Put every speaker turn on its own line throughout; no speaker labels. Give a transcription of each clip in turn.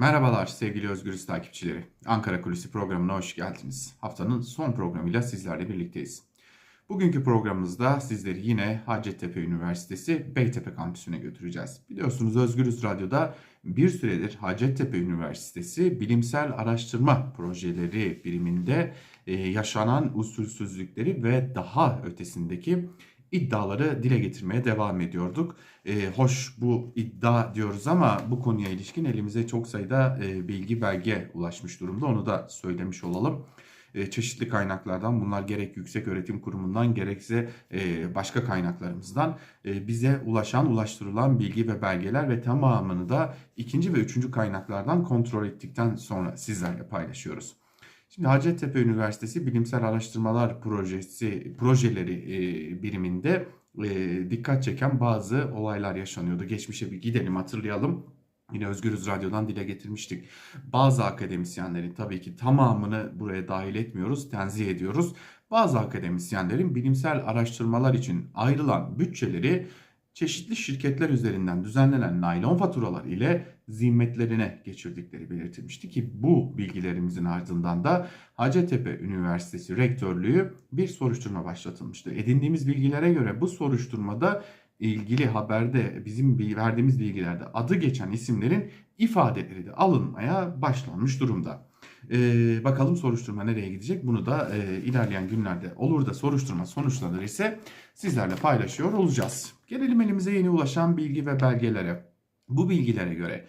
Merhabalar sevgili Özgürüz takipçileri. Ankara Kulisi programına hoş geldiniz. Haftanın son programıyla sizlerle birlikteyiz. Bugünkü programımızda sizleri yine Hacettepe Üniversitesi Beytepe kampüsüne götüreceğiz. Biliyorsunuz Özgürüz Radyo'da bir süredir Hacettepe Üniversitesi bilimsel araştırma projeleri biriminde e, yaşanan usulsüzlükleri ve daha ötesindeki iddiaları dile getirmeye devam ediyorduk. E, hoş bu iddia diyoruz ama bu konuya ilişkin elimize çok sayıda e, bilgi belge ulaşmış durumda. Onu da söylemiş olalım. E, çeşitli kaynaklardan bunlar gerek yüksek öğretim kurumundan gerekse e, başka kaynaklarımızdan e, bize ulaşan ulaştırılan bilgi ve belgeler ve tamamını da ikinci ve üçüncü kaynaklardan kontrol ettikten sonra sizlerle paylaşıyoruz. Şimdi Hacettepe Üniversitesi Bilimsel Araştırmalar Projesi projeleri e, biriminde e, dikkat çeken bazı olaylar yaşanıyordu. Geçmişe bir gidelim hatırlayalım. Yine Özgürüz Radyo'dan dile getirmiştik. Bazı akademisyenlerin tabii ki tamamını buraya dahil etmiyoruz, tenzih ediyoruz. Bazı akademisyenlerin bilimsel araştırmalar için ayrılan bütçeleri çeşitli şirketler üzerinden düzenlenen naylon faturalar ile zimmetlerine geçirdikleri belirtilmişti ki bu bilgilerimizin ardından da Hacettepe Üniversitesi Rektörlüğü bir soruşturma başlatılmıştı. Edindiğimiz bilgilere göre bu soruşturmada ilgili haberde bizim verdiğimiz bilgilerde adı geçen isimlerin ifadeleri de alınmaya başlanmış durumda. Ee, bakalım soruşturma nereye gidecek? Bunu da e, ilerleyen günlerde olur da soruşturma sonuçlanır ise sizlerle paylaşıyor olacağız. Gelelim elimize yeni ulaşan bilgi ve belgelere. Bu bilgilere göre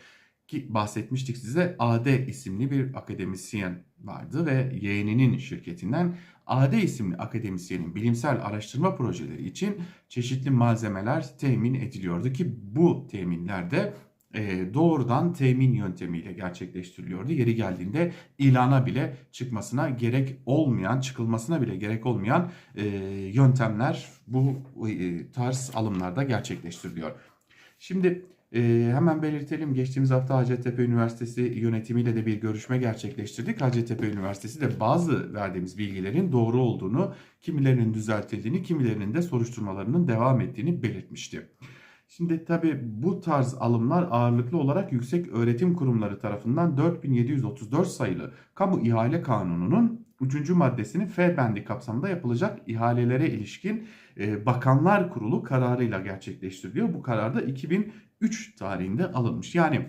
ki bahsetmiştik size AD isimli bir akademisyen vardı ve yeğeninin şirketinden AD isimli akademisyenin bilimsel araştırma projeleri için çeşitli malzemeler temin ediliyordu ki bu teminlerde e, doğrudan temin yöntemiyle gerçekleştiriliyordu. Yeri geldiğinde ilana bile çıkmasına gerek olmayan, çıkılmasına bile gerek olmayan e, yöntemler bu e, tarz alımlarda gerçekleştiriliyor. Şimdi hemen belirtelim geçtiğimiz hafta Hacettepe Üniversitesi yönetimiyle de bir görüşme gerçekleştirdik. Hacettepe Üniversitesi de bazı verdiğimiz bilgilerin doğru olduğunu, kimilerinin düzeltildiğini, kimilerinin de soruşturmalarının devam ettiğini belirtmişti. Şimdi tabi bu tarz alımlar ağırlıklı olarak yüksek öğretim kurumları tarafından 4734 sayılı Kamu İhale Kanunu'nun 3. maddesinin F bendi kapsamında yapılacak ihalelere ilişkin e, Bakanlar Kurulu kararıyla gerçekleştiriliyor. Bu karar da 2003 tarihinde alınmış. Yani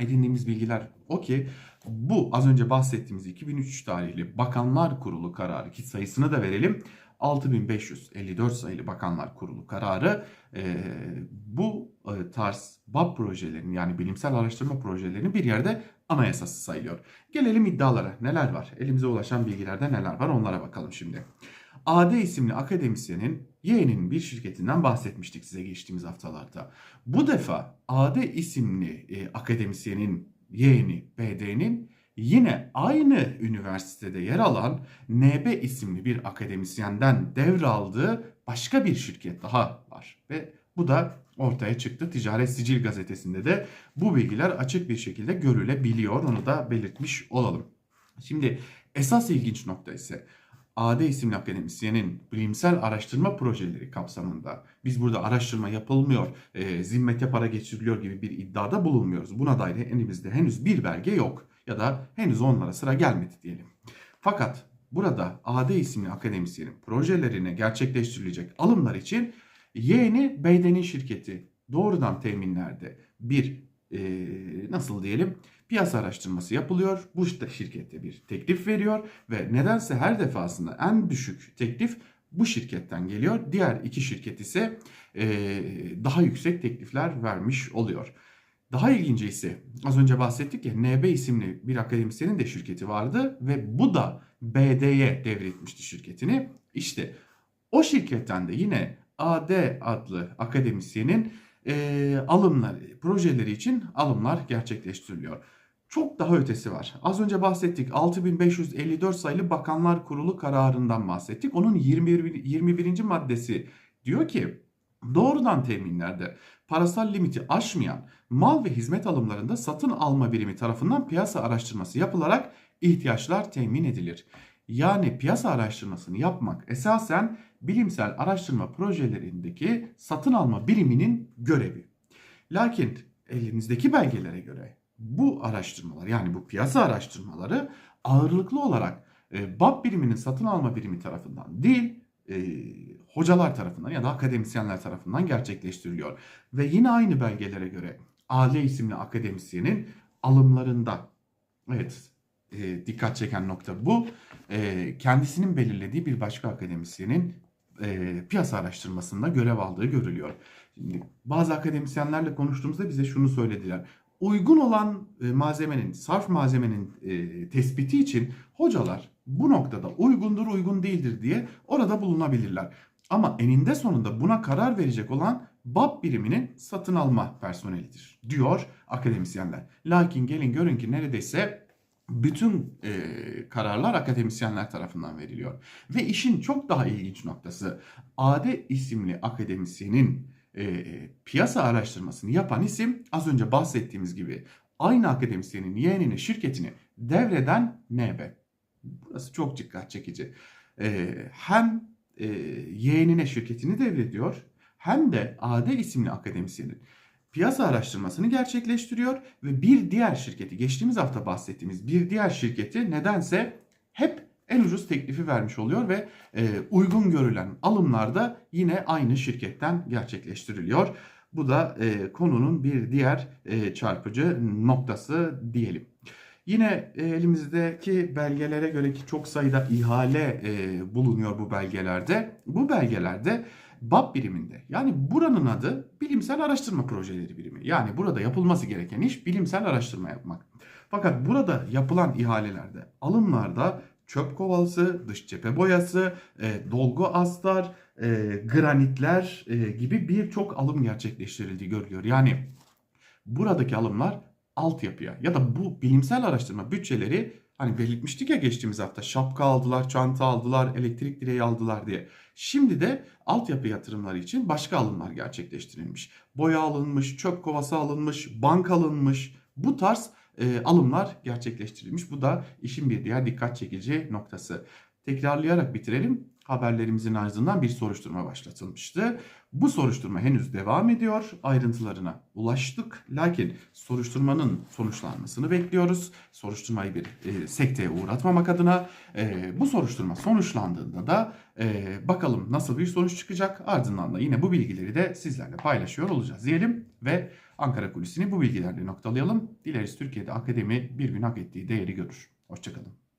edindiğimiz bilgiler o ki bu az önce bahsettiğimiz 2003 tarihli Bakanlar Kurulu kararı ki sayısını da verelim. 6554 sayılı Bakanlar Kurulu kararı e, bu e, tarz BAP projelerinin yani bilimsel araştırma projelerinin bir yerde anayasası sayılıyor. Gelelim iddialara. Neler var? Elimize ulaşan bilgilerde neler var? Onlara bakalım şimdi. AD isimli akademisyenin yeğeninin bir şirketinden bahsetmiştik size geçtiğimiz haftalarda. Bu defa AD isimli e, akademisyenin yeğeni BD'nin yine aynı üniversitede yer alan NB isimli bir akademisyenden devraldığı başka bir şirket daha var. Ve bu da ortaya çıktı. Ticaret Sicil gazetesinde de bu bilgiler açık bir şekilde görülebiliyor. Onu da belirtmiş olalım. Şimdi esas ilginç nokta ise AD isimli akademisyenin bilimsel araştırma projeleri kapsamında biz burada araştırma yapılmıyor, e, zimmete para geçiriliyor gibi bir iddiada bulunmuyoruz. Buna dair elimizde henüz bir belge yok ya da henüz onlara sıra gelmedi diyelim. Fakat burada AD isimli akademisyenin projelerine gerçekleştirilecek alımlar için yeğeni Beyden'in şirketi doğrudan teminlerde bir e, nasıl diyelim piyasa araştırması yapılıyor. Bu şirkette bir teklif veriyor ve nedense her defasında en düşük teklif bu şirketten geliyor. Diğer iki şirket ise e, daha yüksek teklifler vermiş oluyor. Daha ilginci ise az önce bahsettik ya NB isimli bir akademisyenin de şirketi vardı ve bu da BD'ye devretmişti şirketini. İşte o şirketten de yine AD adlı akademisyenin e, alımları, projeleri için alımlar gerçekleştiriliyor. Çok daha ötesi var. Az önce bahsettik 6554 sayılı Bakanlar Kurulu kararından bahsettik. Onun 21. 21. maddesi diyor ki doğrudan teminlerde parasal limiti aşmayan mal ve hizmet alımlarında satın alma birimi tarafından piyasa araştırması yapılarak ihtiyaçlar temin edilir. Yani piyasa araştırmasını yapmak esasen bilimsel araştırma projelerindeki satın alma biriminin görevi. Lakin elinizdeki belgelere göre bu araştırmalar yani bu piyasa araştırmaları ağırlıklı olarak e, BAP biriminin satın alma birimi tarafından değil e, hocalar tarafından ya da akademisyenler tarafından gerçekleştiriliyor. Ve yine aynı belgelere göre AL isimli akademisyenin alımlarında evet e, dikkat çeken nokta bu. E, kendisinin belirlediği bir başka akademisyenin e, piyasa araştırmasında görev aldığı görülüyor. Şimdi bazı akademisyenlerle konuştuğumuzda bize şunu söylediler. Uygun olan e, malzemenin, sarf malzemenin e, tespiti için hocalar bu noktada uygundur, uygun değildir diye orada bulunabilirler. Ama eninde sonunda buna karar verecek olan BAP biriminin satın alma personelidir diyor akademisyenler. Lakin gelin görün ki neredeyse bütün e, kararlar akademisyenler tarafından veriliyor. Ve işin çok daha ilginç noktası Ade isimli akademisyenin e, piyasa araştırmasını yapan isim az önce bahsettiğimiz gibi aynı akademisyenin yeğenine şirketini devreden NB. Burası çok dikkat çekici. E, hem e, yeğenine şirketini devrediyor hem de Ade isimli akademisyenin piyasa araştırmasını gerçekleştiriyor ve bir diğer şirketi geçtiğimiz hafta bahsettiğimiz bir diğer şirketi nedense hep en ucuz teklifi vermiş oluyor ve e, uygun görülen alımlarda yine aynı şirketten gerçekleştiriliyor. Bu da e, konunun bir diğer e, çarpıcı noktası diyelim. Yine e, elimizdeki belgelere göre ki çok sayıda ihale e, bulunuyor bu belgelerde. Bu belgelerde BAP biriminde yani buranın adı bilimsel araştırma projeleri birimi. Yani burada yapılması gereken iş bilimsel araştırma yapmak. Fakat burada yapılan ihalelerde, alımlarda çöp kovalısı, dış cephe boyası, e, dolgu astar, e, granitler e, gibi birçok alım gerçekleştirildiği görülüyor. Yani buradaki alımlar altyapıya ya da bu bilimsel araştırma bütçeleri hani belirtmiştik ya geçtiğimiz hafta şapka aldılar, çanta aldılar, elektrik direği aldılar diye. Şimdi de altyapı yatırımları için başka alımlar gerçekleştirilmiş. Boya alınmış, çöp kovası alınmış, bank alınmış. Bu tarz alımlar gerçekleştirilmiş. Bu da işin bir diğer dikkat çekici noktası. Tekrarlayarak bitirelim. Haberlerimizin ardından bir soruşturma başlatılmıştı. Bu soruşturma henüz devam ediyor. Ayrıntılarına ulaştık. Lakin soruşturmanın sonuçlanmasını bekliyoruz. Soruşturmayı bir e, sekteye uğratmamak adına e, bu soruşturma sonuçlandığında da e, bakalım nasıl bir sonuç çıkacak. Ardından da yine bu bilgileri de sizlerle paylaşıyor olacağız diyelim ve Ankara Kulisi'ni bu bilgilerle noktalayalım. Dileriz Türkiye'de akademi bir gün hak ettiği değeri görür. Hoşçakalın.